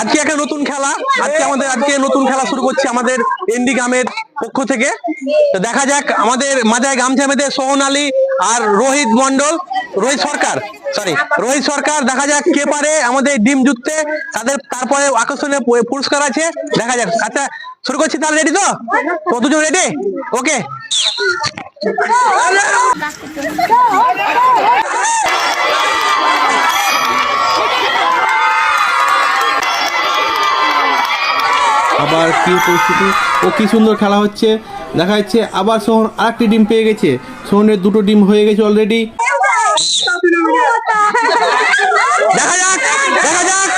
আজকে একটা নতুন খেলা আজকে আমাদের আজকে নতুন খেলা শুরু করছি আমাদের এনডি গ্রামের পক্ষ থেকে তো দেখা যাক আমাদের মাথায় গামছা বেঁধে সোহন আলী আর রোহিত মন্ডল রোহিত সরকার সরি রোহিত সরকার দেখা যাক কে পারে আমাদের ডিম জুততে তাদের তারপরে আকর্ষণীয় পুরস্কার আছে দেখা যাক আচ্ছা শুরু করছি তাহলে রেডি তো তো দুজন রেডি ওকে আবার কি পরিস্থিতি। ও কি সুন্দর খেলা হচ্ছে। দেখা যাচ্ছে আবার সোহন আরেকটি ডিম পেয়ে গেছে। সোহনের দুটো ডিম হয়ে গেছে অলরেডি দেখা যাক দেখা যাক।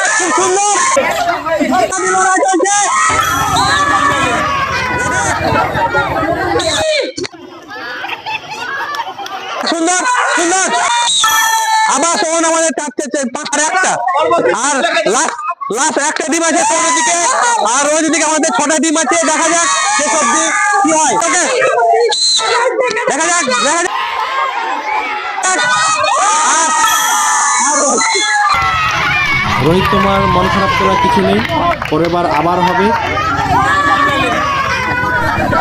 সুন্দর সুন্দর আবার আর দিকে। আমাদের ছটা ডিম আছে, দেখা যাক সেসব কি হয়। ওকে। দেখা যাক দেখা যাক। রোহিত, তোমার মন খারাপ করার কিছু নেই? পরের বার আবার হবে।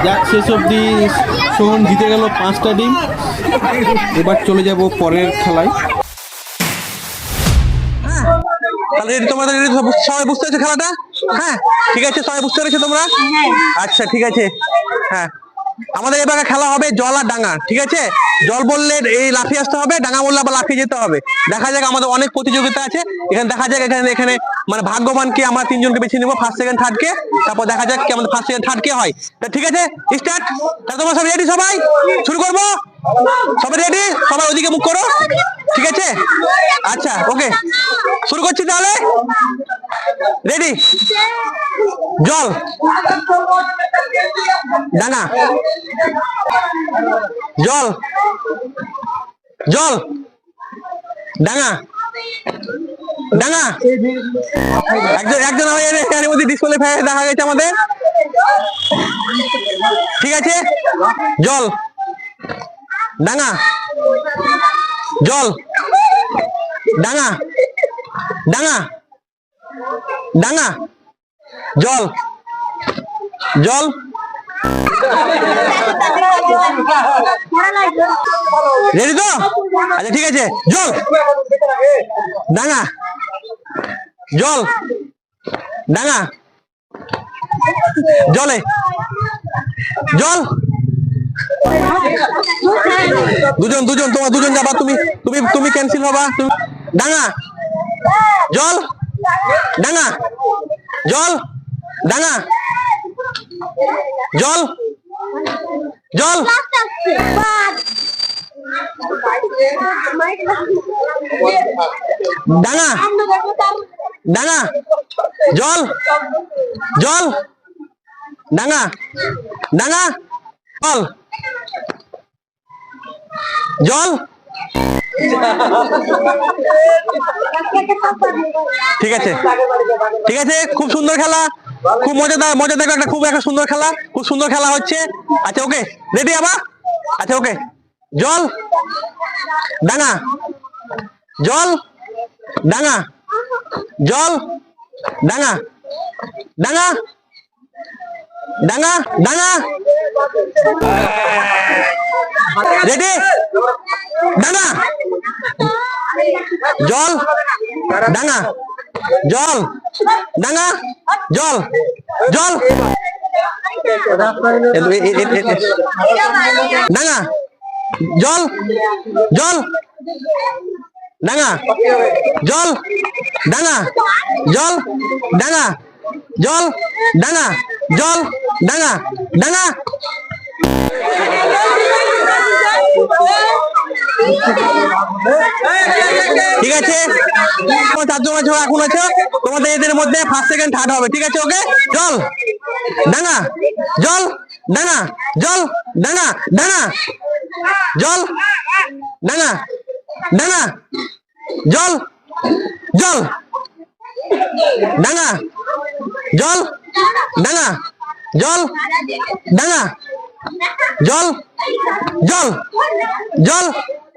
যাক, শেষ অবধি সোহন জিতে গেল পাঁচটা ডিম। এবার চলে যাব পরের খেলায়। তাহলে তোমরা ready সবাই বুঝতে পেরেছ খেলাটা? হ্যাঁ? ঠিক আছে, সবাই বুঝতে পেরেছ তোমরা? আচ্ছা ঠিক আছে। হ্যাঁ। আমাদের এবারে খেলা হবে জল আর ডাঙা, ঠিক আছে? জল বললে এই লাফিয়ে আসতে হবে, ডাঙা বললে আবার লাফিয়ে যেতে হবে। দেখা যাক, আমাদের অনেক প্রতিযোগিতা আছে। এখানে দেখা যাক, এখানে এখানে মানে ভাগ্যবানকে আমরা তিনজনকে বেছে নিবো ফার্স্ট সেকেন্ড থার্ড কে। তারপর দেখা যাক কি আমাদের ফার্স্ট সেকেন্ড থার্ড কে হয়। তা ঠিক আছে স্টার্ট তাহলে তোমরা সবাই রেডি সবাই? শুরু করব সবাই রেডি সবাই ওদিকে মুখ করো ঠিক আছে আচ্ছা ওকে শুরু করছি তাহলে রেডি জল। ডাঙা জল। জল। ডাঙা ডাঙা একজন একজন মধ্যে ডিসপ্লে দেখা গেছে আমাদের। ঠিক আছে? জল। ডাঙা জল। ডাঙা ডাঙা ডাঙা জল। জল। রেডি তো? আচ্ছা ঠিক আছে। জল। ডাঙা জল। ডাঙা জলে। জল। দুজন দুজন, তোমার দুজন যাবা, তুমি তুমি তুমি ক্যান্সেল হবা ডাঙা জল। ডাঙা জল। ডাঙা। জল। জল। ডাঙা। ডাঙা। জল। জল। ডাঙা। ডাঙা। জল। জল। ঠিক আছে। ঠিক আছে, খুব সুন্দর খেলা। খুব মজাদার মজাদার একটা, খুব একটা সুন্দর খেলা, খুব সুন্দর খেলা হচ্ছে। আচ্ছা ওকে রেডি আবার? আচ্ছা ওকে জল, ডাঙা জল ডাঙা জল, ডাঙা ডাঙা ডাঙা ডাঙা। রেডি ডাঙা জল ডাঙা জল ডাঙা জল জল। এ- এ- এ- এ- এ- ডাঙা জল জল ডাঙা জল ডাঙা জল ডাঙা জল ডাঙা জল ডাঙা ডাঙা ঠিক আছে? চারজন আছো, এখন আছো? তোমাদের এদের মধ্যে ফার্স্ট সেকেন্ড থার্ড হবে, ঠিক আছে ওকে জল ডাঙা জল ডাঙা জল ডাঙা ডাঙা জল ডাঙা ডাঙা জল জল ডাঙা জল ডাঙা জল ডাঙা জল জল জল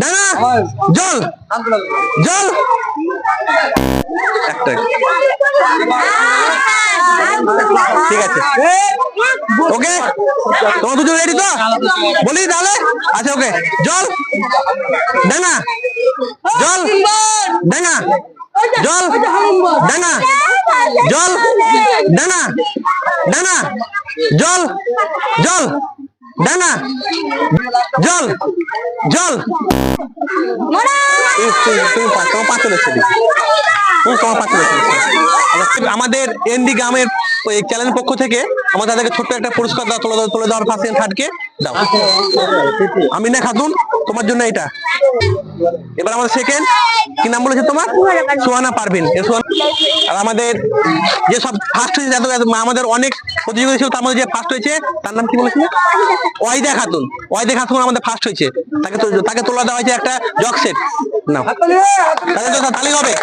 ডাঙা জল জল। একটা। ঠিক আছে। ওকে তোমার দুজন রেডি তো? বলি তাহলে? আচ্ছা ওকে। জল ডাঙা জল ডাঙা জল ডাঙা জল ডাঙা ডাঙা জল জল। ডাঙা জল জল। পাঁচ আমাদের এনডি গ্রামের চ্যালেঞ্জ পক্ষ থেকে আমাদের তাদেরকে ছোট্ট একটা পুরস্কার তুলে দেওয়ার ফার্স্ট থার্ডকে দাও। খাতুন, তোমার জন্য এটা। এবার আমাদের সেকেন্ড কি নাম বলেছে তোমার? সোহানা পারভিন। আর আমাদের যে সব ফার্স্ট হয়েছে আমাদের অনেক প্রতিযোগিতা ছিল, তার মধ্যে যে ফার্স্ট হয়েছে, তার নাম কি বলেছিল? ওয়াইদা খাতুন। ওয়াইদা খাতুন আমাদের ফার্স্ট হয়েছে। তাকে তাকে তোলা দেওয়া হয়েছে একটা জগ সেট না তাহলে হবে।